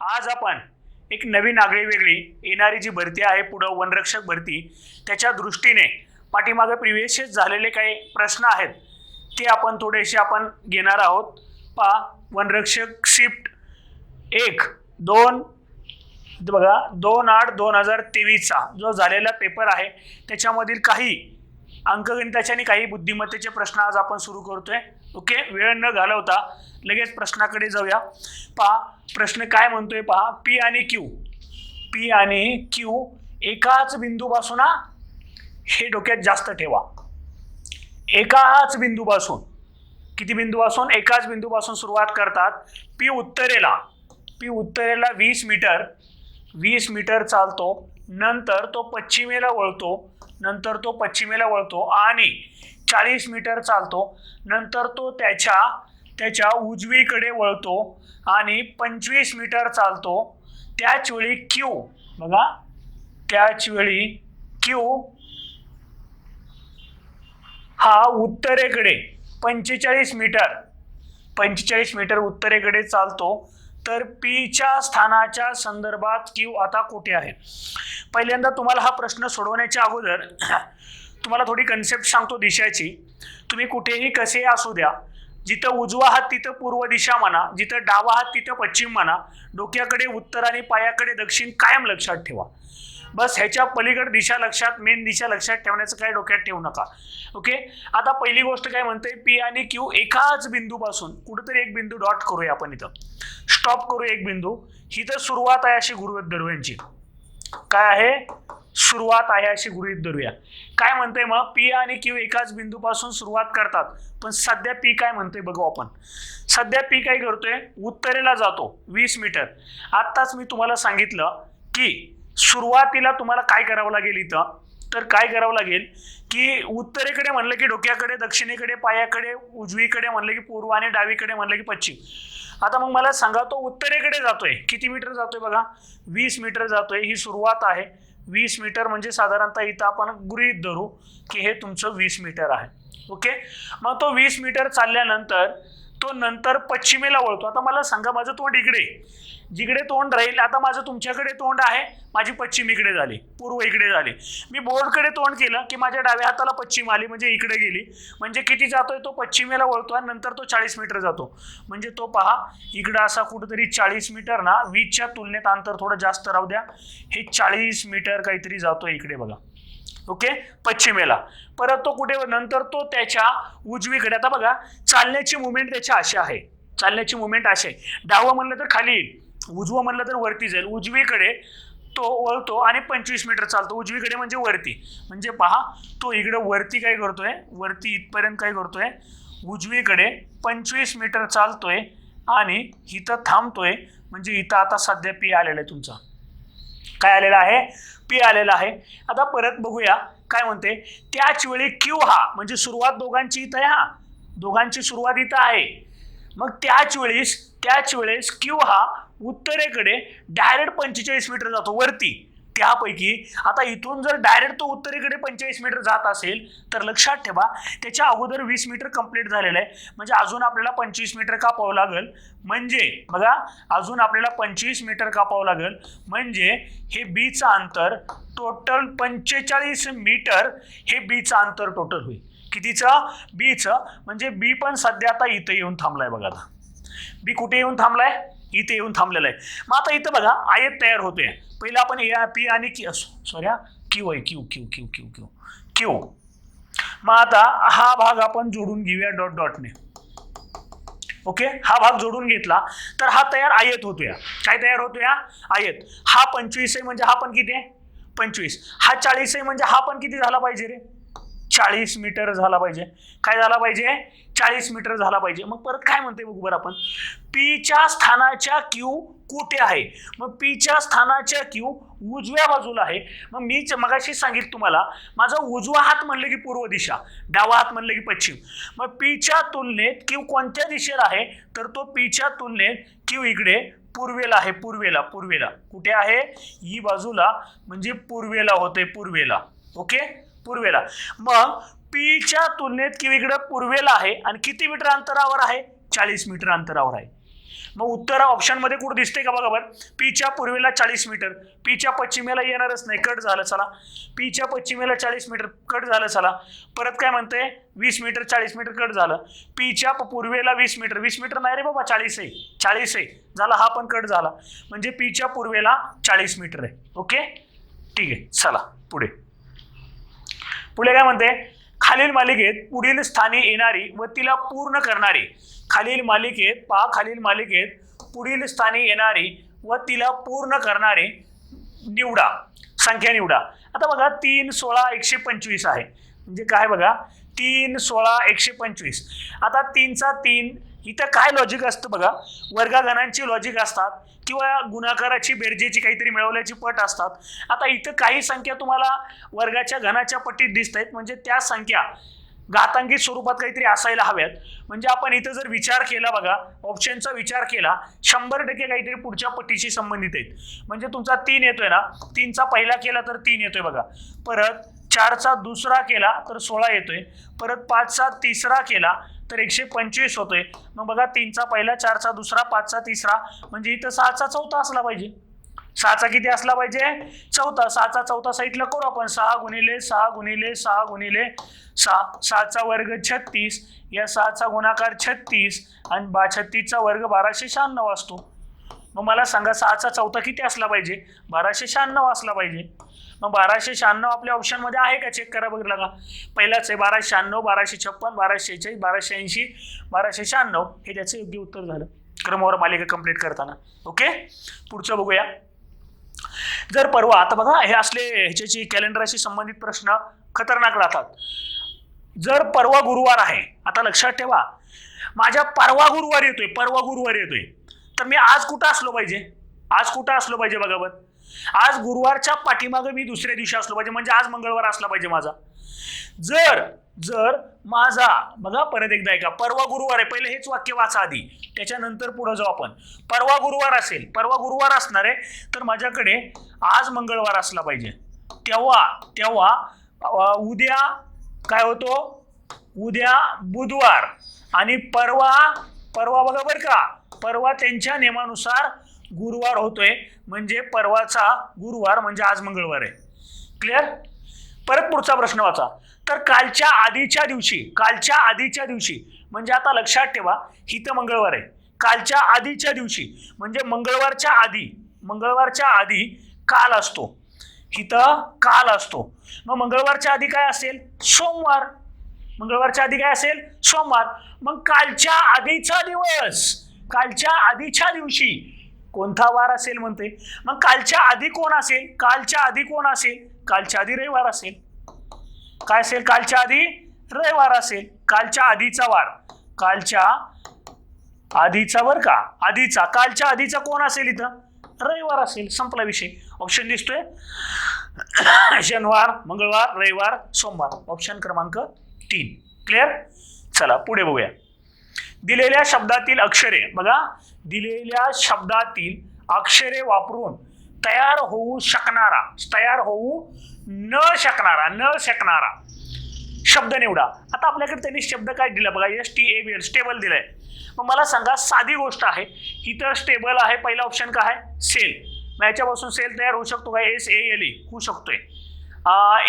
आज आपण एक नवीन आगळी वेगळी येणारी जी भरती आहे पुढं वनरक्षक भरती त्याच्या दृष्टीने पाठीमागे प्रिव्हियस झालेले काही प्रश्न आहेत ते आपण थोडेसे आपण घेणार आहोत. पा वनरक्षक शिफ्ट एक दोन बघा दोन आठ दोन हजार तेवीसचा जो झालेला पेपर आहे त्याच्यामधील काही अंकगणिताचे आणि काही बुद्धिमत्तेचे प्रश्न आज आपण सुरू करतोय. ओके? वेळ न घालवता लगेच प्रश्नाकडे जाऊया. पहा प्रश्न काय म्हणतोय पहा. पी आणि क्यू पी आणि क्यू एकाच बिंदूपासून हे डोक्यात जास्त ठेवा. एकाच बिंदूपासून. किती बिंदूपासून? एकाच बिंदूपासून सुरुवात करतात. पी उत्तरेला. पी उत्तरेला वीस मीटर. वीस मीटर चालतो. नंतर तो पश्चिमेला वळतो. नंतर तो पश्चिमेला वळतो. आणि चाळीस मीटर चालतो. नंतर तो त्याच्या त्याच्या उजवीकडे वळतो आणि पंचवीस मीटर चालतो. त्याच वेळी क्यू बघा. त्याच वेळी क्यू हा उत्तरेकडे पंचेचाळीस मीटर पंचेचाळीस मीटर उत्तरेकडे चालतो. तर पीच्या स्थानाच्या संदर्भात क्यू आता कुठे आहे? पहिल्यांदा तुम्हाला हा प्रश्न सोडवण्याच्या अगोदर तुम्हाला थोडी कन्सेप्ट सांगतो दिशाची. तुम्ही कुठेही कसे असू द्या जिथं उजवा हात तिथं पूर्व दिशा म्हणा जिथं डावा हात तिथं पश्चिम म्हणा डोक्याकडे उत्तर आणि पायाकडे दक्षिण कायम लक्षात ठेवा. बस ह्याच्या पलीकडे दिशा लक्षात मेन दिशा लक्षात ठेवण्याचं काय डोक्यात ठेवू नका. ओके आता पहिली गोष्ट काय म्हणते पी आणि क्यू एकाच बिंदूपासून कुठेतरी एक बिंदू डॉट करूया आपण इथं. स्टॉप करू एक बिंदू. ही तर सुरुवात आहे अशी गुरुवेद धरूयांची काय आहे? सुरुवात आहे अशी गृहीत धरूया. काय म्हणते मग? पी आणि क्यू एकाच बिंदूपासून सुरुवात करतात. पण सध्या पी काय म्हणतोय बघू आपण. सध्या पी काय करतोय? उत्तरेला जातो वीस मीटर. आत्ताच मी तुम्हाला सांगितलं की सुरुवातीला तुम्हाला काय करावं लागेल इथं? तर काय करावं लागेल की उत्तरेकडे म्हणलं की डोक्याकडे दक्षिणेकडे पायाकडे उजवीकडे म्हणलं की पूर्व आणि डावीकडे म्हणलं की पश्चिम. आता मग मला सांगा तो उत्तरेकडे जातोय. किती मीटर जातोय बघा? वीस मीटर जातोय. ही सुरुवात आहे. वीस मीटर म्हणजे साधारणतः इथं आपण गृहीत धरू की हे तुमचं वीस मीटर आहे. ओके? मग तो वीस मीटर चालल्यानंतर तो नंतर पश्चिमेला वळतो. आता मला सांगा माझं तो इकडे जिकडे तोंड राहील आता माझं तुमच्याकडे तोंड आहे माझी पश्चिम इकडे झाली पूर्व इकडे झाली. मी बोर्डकडे तोंड केलं की माझ्या डाव्या हाताला पश्चिम आली म्हणजे इकडे गेली. म्हणजे किती जातोय तो पश्चिमेला वळतो आणि नंतर तो चाळीस मीटर जातो. म्हणजे तो पहा इकडं असा कुठेतरी चाळीस मीटर ना वीजच्या तुलनेत अंतर थोडं जास्त राहू द्या. हे चाळीस मीटर काहीतरी जातो इकडे बघा. ओके? पश्चिमेला. परत तो कुठे नंतर तो त्याच्या उजवीकडे. आता बघा चालण्याची मुवमेंट त्याच्या अशी आहे. चालण्याची मुवमेंट अशी आहे. डावं म्हणलं तर खाली येईल. उजवं म्हटलं तर वरती जाईल. उजवीकडे तो वळतो आणि पंचवीस मीटर चालतो. उजवीकडे म्हणजे वरती. म्हणजे पहा तो इकडे वरती काय करतोय? वरती इथपर्यंत काय करतोय? उजवीकडे पंचवीस मीटर चालतोय आणि इथं थांबतोय. म्हणजे इथं आता सध्या पी आलेला आहे तुमचा. काय आलेला आहे? पी आलेला आहे. आता परत बघूया. काय म्हणते? त्याच वेळी क्यू हा म्हणजे सुरुवात दोघांची इथं आहे हा. दोघांची सुरुवात इथं आहे. मग त्याच वेळेस त्याच वेळेस क्यू हा उत्तरेकडे डायरेक्ट पंचेचाळीस मीटर जातो वरती. त्यापैकी आता इथून जर डायरेक्ट तो उत्तरेकडे पंचेचाळीस मीटर जात असेल तर लक्षात ठेवा त्याच्या अगोदर वीस मीटर कंप्लीट झालेलं आहे. म्हणजे अजून आपल्याला पंचवीस मीटर कापावं लागेल. म्हणजे बघा अजून आपल्याला पंचवीस मीटर कापावं लागेल. म्हणजे हे बीचं अंतर टोटल पंचेचाळीस मीटर हे बीचं अंतर टोटल होईल. कितीचं? बीचं म्हणजे बी पण सध्या आता इथं येऊन थांबलाय बघा आता. बी कुठे येऊन थांबलाय? इथे येऊन थांबलेला आहे. मग आता इथं बघा आयत तयार होते. पहिलं आपण ए पी आणि की सॉरी क्यू आहे Q Q Q Q Q. Q. मग आता हा भाग आपण जोडून घेऊया डॉट डॉटने ओके? हा भाग जोडून घेतला तर हा तयार आयत होतोया. काय तयार होतोया? आयत. हा पंचवीस आहे म्हणजे हा पण किती आहे? पंचवीस. हा चाळीस आहे म्हणजे हा पण किती झाला पाहिजे रे? चाळीस मीटर झाला पाहिजे. काय झाला पाहिजे? चाळीस मीटर झाला पाहिजे. मग परत काय म्हणते बघू बरं आपण. पीच्या स्थानाच्या क्यू कुठे आहे? मग पीच्या स्थानाच्या क्यू उजव्या बाजूला आहे. मग मीच मगाशी सांगितलं तुम्हाला माझा उजवा हात म्हणलं की पूर्व दिशा डावा हात म्हणलं की पश्चिम. मग पीच्या तुलनेत क्यू कोणत्या दिशेला आहे? तर तो पीच्या तुलनेत क्यू इकडे पूर्वेला आहे पूर्वेला पूर्वेला. कुठे आहे? ही बाजूला म्हणजे पूर्वेला होते पूर्वेला. ओके पूर्वेला. मग पीच्या तुलनेत किंवा इकडं पूर्वेला आहे आणि किती मीटर अंतरावर आहे? चाळीस मीटर अंतरावर आहे. मग उत्तर ऑप्शनमध्ये कुठं दिसते का बघा बरं? पीच्या पूर्वेला चाळीस मीटर. पीच्या पश्चिमेला येणारच नाही. कट झालं चला. पीच्या पश्चिमेला चाळीस मीटर. कट झालं चला. परत काय म्हणते वीस मीटर चाळीस मीटर कट झालं. पीच्या पूर्वेला वीस मीटर. वीस मीटर नाही रे बाबा चाळीस आहे. चाळीस आहे. झाला हा पण कट झाला. म्हणजे पीच्या पूर्वेला चाळीस मीटर आहे. ओके? ठीक आहे चला. पुढे. पुढे काय म्हणते खालील मालिकेत पुढील स्थानी येणारी व तिला पूर्ण करणारी खालील मालिकेत पहा खालील मालिकेत पुढील स्थानी येणारी व तिला पूर्ण करणारी निवडा संख्या निवडा. आता बघा तीन सोळा एकशे पंचवीस आहे. म्हणजे काय बघा? तीन सोळा एकशे पंचवीस. आता तीनचा तीन इथं काय लॉजिक असतं बघा? वर्गागणांची लॉजिक असतात किंवा गुणाकाराची बेरजेची काहीतरी मिळवल्याची पट असतात. आता इथं काही संख्या तुम्हाला वर्गाच्या घनाच्या पट्टीत दिसत आहेत म्हणजे त्या संख्या घातांकित स्वरूपात काहीतरी असायला हव्यात. म्हणजे आपण इथं जर विचार केला बघा ऑप्शनचा विचार केला शंभर टक्के काहीतरी पुढच्या पट्टीशी संबंधित आहेत. म्हणजे तुमचा तीन येतोय ना? तीनचा पहिला केला तर तीन येतोय बघा. परत चारचा दुसरा केला तर सोळा येतोय. परत पाचचा तिसरा केला तर एकशे पंचवीस होतोय. मग बघा तीनचा पहिला चारचा दुसरा पाचचा तिसरा म्हणजे इथं सहाचा चौथा असला पाहिजे. सहाचा किती असला पाहिजे? चौथा. सहाचा चौथा साईडला करू आपण. सहा गुणिले सहा गुणिले सहा गुणिले सहा. सहाचा वर्ग छत्तीस. या सहाचा गुणाकार छत्तीस आणि बा छत्तीसचा वर्ग बाराशे शहाण्णव असतो. मग मला सांगा सहाचा चौथा किती असला पाहिजे? बाराशे शहाण्णव असला पाहिजे. मग बाराशे शहाण्णव आपल्या ऑप्शनमध्ये आहे का? चेक करा बघितलं का पहिलाच आहे बाराशे शहाण्णव बाराशे छप्पन बाराशे शेहेचाळीस बाराशे ऐंशी बाराशे शहाण्णव. हे त्याचं योग्य उत्तर झालं. क्रमवार मालिका कंप्लीट करताना. ओके पुढचं बघूया. जर परवा आता बघा हे असले ह्याच्याची कॅलेंडरशी संबंधित प्रश्न खतरनाक राहतात. जर परवा गुरुवार आहे आता लक्षात ठेवा. माझ्या परवा गुरुवार येतोय परवा गुरुवार येतोय. तर मी आज कुठं असलो पाहिजे? आज कुठं असलो पाहिजे बघा बरं. आज गुरुवारच्या पाठीमागे मी दुसऱ्या दिवशी असलो पाहिजे म्हणजे आज मंगळवार असला पाहिजे माझा. जर जर माझा बघा परत एकदा ऐका परवा गुरुवार आहे पहिले हेच वाक्य वाचा आधी त्याच्यानंतर पुढे जाऊ आपण. परवा गुरुवार असेल परवा गुरुवार असणार आहे तर माझ्याकडे आज मंगळवार असला पाहिजे. तेव्हा तेव्हा उद्या काय होतो? उद्या बुधवार. आणि परवा परवा बघा बरं का परवा त्यांच्या नियमानुसार गुरुवार होतोय म्हणजे परवाचा गुरुवार म्हणजे आज मंगळवार आहे. क्लिअर परत पुढचा प्रश्न वाचा. तर कालच्या आधीच्या दिवशी कालच्या आधीच्या दिवशी म्हणजे आता लक्षात ठेवा ही तर मंगळवार आहे. कालच्या आधीच्या दिवशी म्हणजे मंगळवारच्या आधी मंगळवारच्या आधी काल असतो. इथं काल असतो. मग मंगळवारच्या आधी काय असेल? सोमवार. मंगळवारच्या आधी काय असेल? सोमवार. मग कालच्या आधीचा दिवस कालच्या आधीच्या दिवशी कोणता वार असेल म्हणते मग कालच्या आधी कोण असेल? कालच्या आधी कोण असेल? कालच्या आधी रविवार असेल. काय असेल? कालच्या आधी रविवार असेल. कालच्या आधीचा वार. कालच्या आधीचा वर का? आधीचा. कालच्या आधीचा कोण असेल इथं? रविवार असेल. संपला विषय. ऑप्शन दिसतोय. शनिवार मंगळवार रविवार सोमवार. ऑप्शन क्रमांक तीन. क्लिअर चला पुढे बघूया. दिलेल्या शब्दातील अक्षरे बघा. दिलेल्या शब्दातील अक्षरे वापरून तयार होऊ शकणारा तयार होऊ न शकणारा न शकणारा शब्द निवडा. आता आपल्याकडे त्यांनी शब्द काय दिला? बघा S T A B stable दिलंय. मग मला सांगा साधी गोष्ट आहे. इथं स्टेबल आहे पहिला ऑप्शन काय आहे? सेल मग याच्यापासून सेल तयार होऊ शकतो का? एस ए एल ई होऊ शकतोय.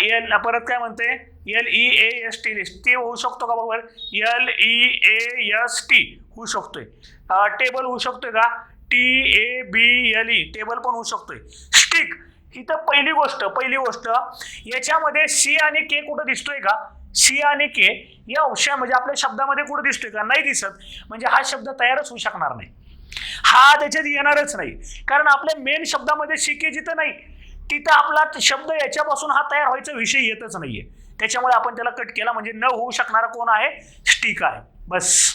एल परत काय म्हणते L E A S T ते होऊ शकतो का बरोबर? L E A S T होऊ शकतोय. टेबल होऊ शकतोय का? T A B L E table पण होऊ शकतोय. स्टिक इथं पहिली गोष्ट पहिली गोष्ट. याच्यामध्ये सी आणि के कुठं दिसतोय का? सी आणि के या ऑप्शन म्हणजे आपल्या शब्दामध्ये कुठं दिसतोय का? नाही दिसत. म्हणजे हा शब्द तयारच होऊ शकणार नाही. हा त्याच्यात येणारच नाही. कारण आपल्या मेन शब्दामध्ये सी के जिथं नाही तिथं आपला शब्द याच्यापासून हा तयार व्हायचा विषय येतच नाहीये. त्याच्यामुळे आपण त्याला कट केला म्हणजे न होऊ शकणारा कोण आहे? स्टिक आहे. बस.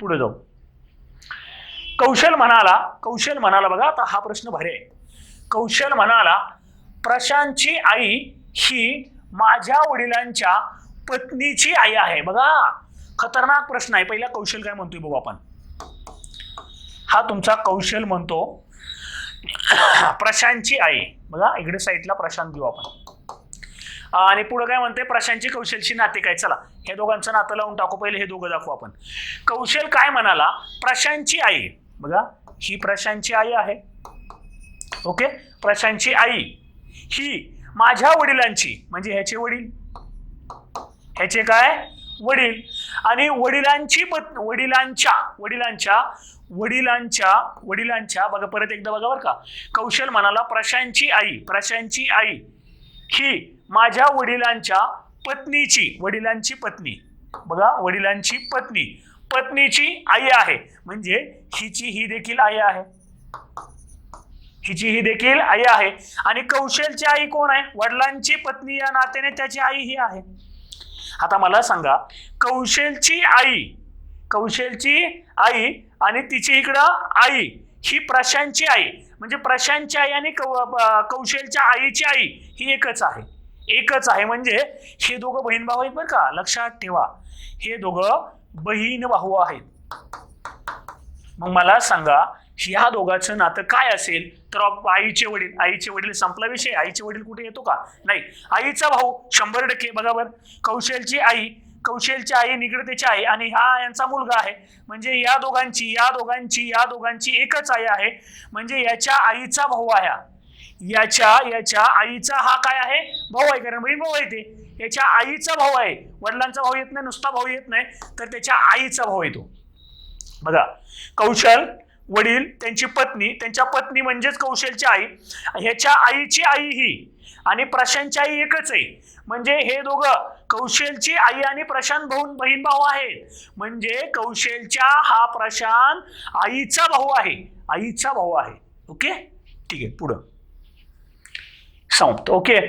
पुढे जाऊ. कौशल म्हणाला कौशल म्हणाला बघा आता हा प्रश्न भारी आहे. कौशल म्हणाला प्रशांतची आई ही माझ्या वडिलांच्या पत्नीची आई आहे. बघा खतरनाक प्रश्न आहे. पहिला कौशल काय म्हणतोय बघू आपण. हा तुमचा कौशल म्हणतो प्रशांतची आई. बघा इकडे साईडला प्रशांत घेऊ आपण. आणि पुढे काय म्हणते प्रशांतची कौशलची नाते काय? चला हे दोघांचं नातं लावून टाकू पहिले हे दोघं दाखवू आपण. कौशल काय म्हणाला? प्रशांतची आई. बघा ही प्रशांतची आई आहे. ओके? प्रशांतची आई ही माझ्या वडिलांची म्हणजे ह्याचे वडील. ह्याचे काय? वडील. आणि वडिलांची पत् वडिलांच्या वडिलांच्या वडिलांच्या वडिलांच्या बघा परत एकदा बघा बरं का. कौशल म्हणाला प्रशांतची आई प्रशांतची आई. ही माझ्या वडिलांच्या पत्नीची वडिलांची पत्नी. बघा वडिलांची पत्नी. पत्नीची आई आहे. म्हणजे हिची ही देखील आई आहे. हिची ही देखील आई आहे. आणि कौशलची आई कोण आहे? वडिलांची पत्नी या नात्याने त्याची आई ही आहे. आता मला सांगा कौशलची आई कौशलची आई आणि तिची इकडं आई ही प्रशांतची आई म्हणजे प्रशांतची आई आणि कौ कौशलच्या आईची आई ही एकच आहे. एकच आहे म्हणजे हे दोघं बहीण भाऊ आहेत बरं का लक्षात ठेवा. हे दोघं बहीण भाऊ आहेत. मग मला सांगा ह्या दोघांचं नातं काय असेल? तर आईचे वडील आईचे वडील संपला विषय? आईचे वडील कुठे येतो का? नाही. आईचा भाऊ शंभर टक्के बघा बरं. कौशलची आई कौशलची आई निगडतेची आई आणि हा यांचा मुलगा आहे. म्हणजे या दोघांची या दोघांची या दोघांची एकच आई आहे. म्हणजे याच्या आईचा भाऊ आहे हा. याच्या याच्या आईचा हा काय आहे? भाऊ आहे. कारण बहीण भाऊ आहे ते. याच्या आईचा भाऊ आहे. वडिलांचा भाऊ येत नाही नुसता भाऊ येत नाही. तर त्याच्या आईचा भाऊ येतो बघा कौशल वडील त्यांची पत्नी त्यांच्या पत्नी म्हणजेच कौशलची आई ह्याच्या आईची आई ही आणि प्रशांतची आई एकच आहे. म्हणजे हे दोघं कौशलची आई आणि प्रशांत भाऊ बहीण भाऊ आहेत. म्हणजे कौशलच्या हा प्रशांत आईचा भाऊ आहे. आईचा भाऊ आहे. ओके? ठीक आहे पुढं. संपत ओके?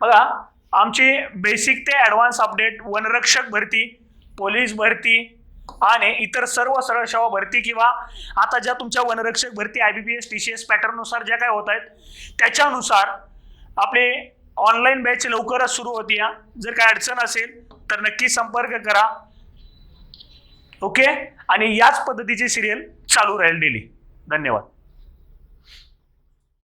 बघा आमची बेसिक ते ॲडव्हान्स अपडेट वनरक्षक भरती पोलीस भरती आणि इतर सर्व सरळ सेवा भरती किंवा आता ज्या तुमच्या वनरक्षक भरती I B P S T C S पॅटर्ननुसार ज्या काय होत आहेत त्याच्यानुसार आपले ऑनलाईन बॅच लवकरच सुरू होती या जर काय अडचण असेल तर नक्की संपर्क करा. ओके आणि याच पद्धतीची सिरियल चालू राहील डेली धन्यवाद.